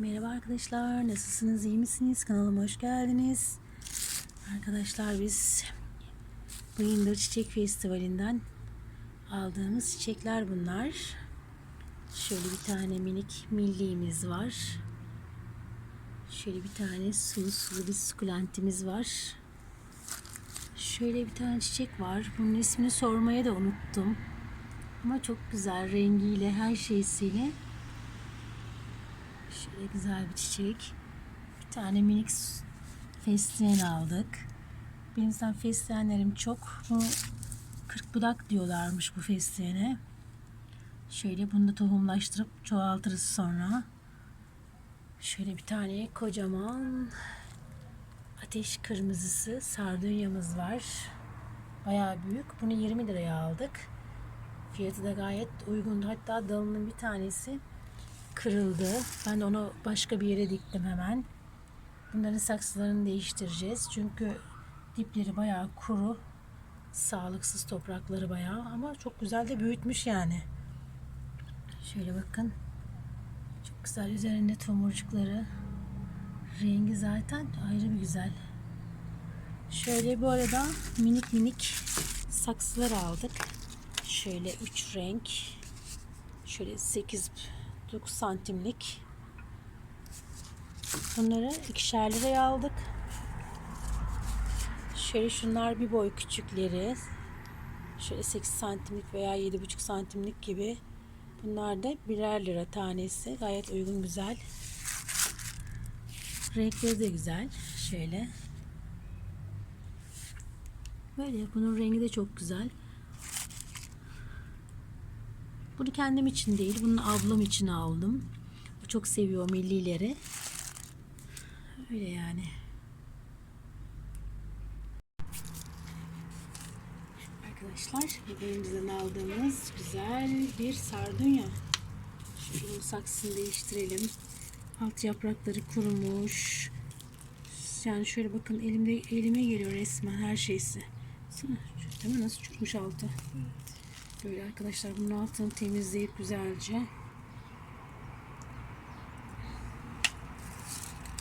Merhaba arkadaşlar, nasılsınız, iyi misiniz? Kanalıma hoş geldiniz. Arkadaşlar biz Bayındır Çiçek Festivali'nden aldığımız çiçekler bunlar. Şöyle bir tane minik milliğimiz var. Şöyle bir tane sulu sulu bir sukulentimiz var. Şöyle bir tane çiçek var. Bunun ismini sormaya da unuttum. Ama çok güzel rengiyle, her şeysiyle. Şöyle güzel bir çiçek. Bir tane minik fesleğen aldık. Benim zaten fesleğenlerim çok. Bu 40 budak diyorlarmış bu fesleğene. Şöyle bunu da tohumlaştırıp çoğaltırız sonra. Şöyle bir tane kocaman ateş kırmızısı sardunyamız var. Bayağı büyük. Bunu 20 liraya aldık. Fiyatı da gayet uygundu. Hatta dalının bir tanesi kırıldı. Ben onu başka bir yere diktim hemen. Bunların saksılarını değiştireceğiz. Çünkü dipleri bayağı kuru. Sağlıksız toprakları bayağı ama çok güzel de büyütmüş yani. Şöyle bakın. Çok güzel üzerinde tomurcukları. Rengi zaten ayrı bir güzel. Şöyle bu arada minik minik saksılar aldık. Şöyle 3 renk. Şöyle 8 9 santimlik. Bunları ikişer liraya aldık. Şöyle şunlar bir boy küçükleri. Şöyle 8 santimlik veya 7,5 santimlik gibi. Bunlar da birer lira tanesi. Gayet uygun güzel. Renkleri de güzel. Şöyle. Böyle bunun rengi de çok güzel. Bunu kendim için değil, bunu ablam için aldım. O çok seviyor millileri. Öyle yani. Arkadaşlar, bebeğimizden aldığımız güzel bir sardunya. Şunun saksını değiştirelim. Alt yaprakları kurumuş. Yani şöyle bakın elimde elime geliyor resmen her şeysi. Sana, değil mi? Nasıl çürümüş altı. Böyle arkadaşlar bunun altını temizleyip güzelce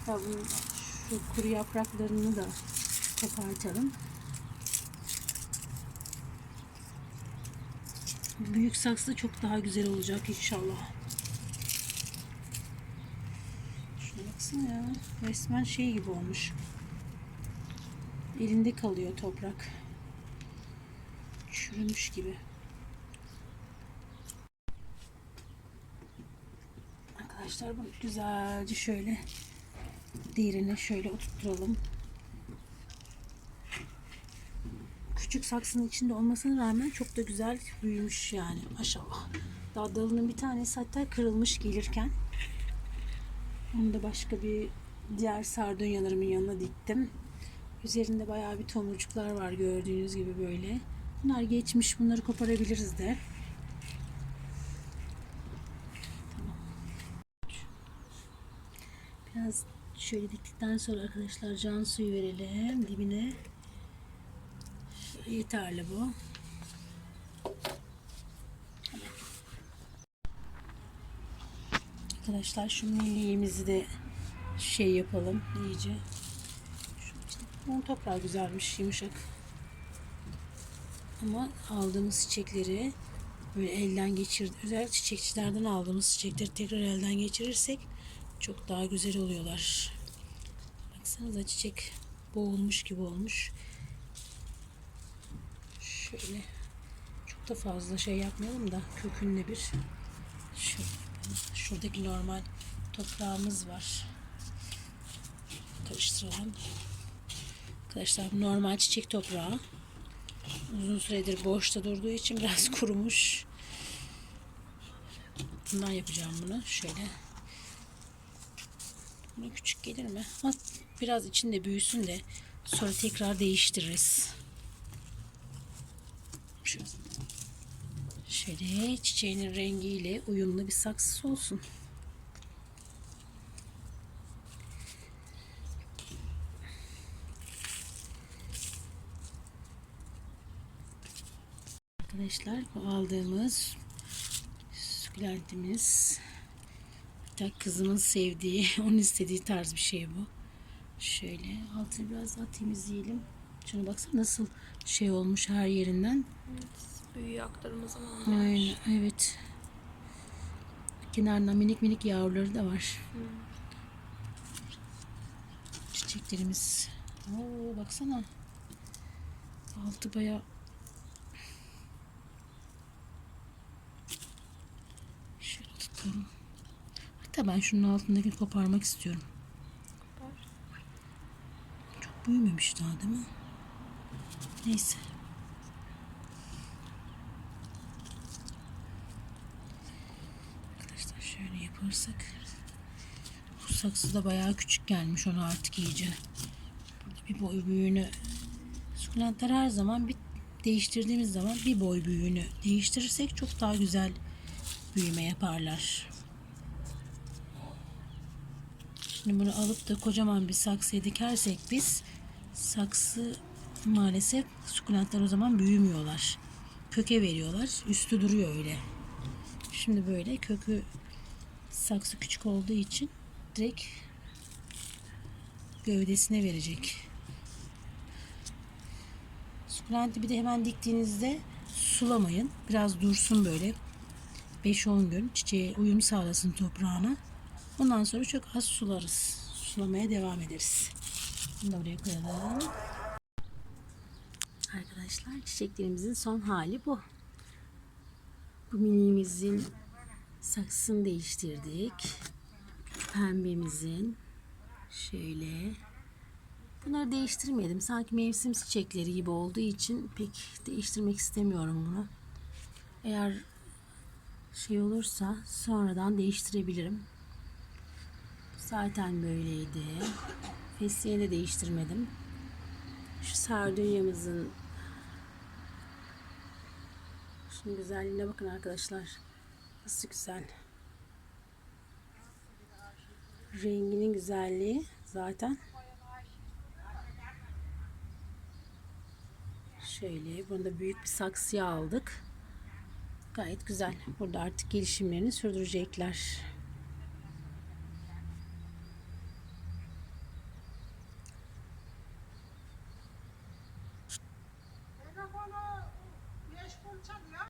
ya bunun şu kuru yapraklarını da kopartalım. Büyük saksı çok daha güzel olacak inşallah. Şuna baksana ya. Resmen şey gibi olmuş. Elinde kalıyor toprak. Çürümüş gibi. Arkadaşlar bunu güzelce şöyle diğerine şöyle oturtturalım. Küçük saksının içinde olmasına rağmen çok da güzel büyümüş yani maşallah. Daha dalının bir tanesi hatta kırılmış gelirken. Onu da başka bir diğer sardunyalarımın yanına diktim. Üzerinde bayağı bir tomurcuklar var gördüğünüz gibi böyle. Bunlar geçmiş bunları koparabiliriz de. Biraz şöyle diktikten sonra arkadaşlar can suyu verelim dibine. Yeterli bu. Arkadaşlar şu milliğimizi de şey yapalım iyice. Şu işte bunun toprağı güzelmiş yumuşak. Ama aldığımız çiçekleri böyle elden geçir özel çiçekçilerden aldığımız çiçekleri tekrar elden geçirirsek çok daha güzel oluyorlar. Baksanıza çiçek boğulmuş gibi olmuş. Şöyle çok da fazla şey yapmayalım da kökünle bir şu, şuradaki normal toprağımız var. Karıştıralım. Arkadaşlar normal çiçek toprağı. Uzun süredir boşta durduğu için biraz kurumuş. Bundan yapacağım bunu. Şöyle Buna küçük gelir mi? Biraz içinde büyüsün de sonra tekrar değiştiririz. Şöyle çiçeğinin rengiyle uyumlu bir saksısı olsun. Arkadaşlar bu aldığımız sukulentimiz Hatta kızımın sevdiği, onun istediği tarz bir şey bu. Şöyle altını biraz daha temizleyelim. Şuna baksana nasıl şey olmuş her yerinden. Büyüğü aktarma zamanı. Aynen evet. Kenarından minik minik yavruları da var. Çiçeklerimiz. Oo baksana. Altı baya Şöyle tutalım. Hatta ben şunun altındakini koparmak istiyorum. Çok büyümemiş daha değil mi? Neyse. Arkadaşlar şöyle yaparsak bu saksı da bayağı küçük gelmiş ona artık iyice. Bir boy büyüğünü sukulentler her zaman bir değiştirdiğimiz zaman bir boy büyüğünü değiştirirsek çok daha güzel büyüme yaparlar. Şimdi bunu alıp da kocaman bir saksıya dikersek biz saksı maalesef sukulentler o zaman büyümüyorlar. Köke veriyorlar. Üstü duruyor öyle. Şimdi böyle kökü saksı küçük olduğu için direkt gövdesine verecek. Sukulenti bir de hemen diktiğinizde sulamayın. Biraz dursun böyle. 5-10 gün çiçeğe uyum sağlasın toprağına. Ondan sonra çok az sularız. Sulamaya devam ederiz. Bunu da buraya koyalım. Arkadaşlar çiçeklerimizin son hali bu. Bu minimizin saksısını değiştirdik. Pembemizin şöyle. Bunları değiştirmedim. Sanki mevsim çiçekleri gibi olduğu için pek değiştirmek istemiyorum bunu. Eğer şey olursa sonradan değiştirebilirim. Zaten böyleydi. Fesleğeni de değiştirmedim. Şu sardunyamızın Şunun güzelliğine bakın arkadaşlar. Nasıl güzel. Renginin güzelliği zaten. Şöyle bunu büyük bir saksıya aldık. Gayet güzel. Burada artık gelişimlerini sürdürecekler.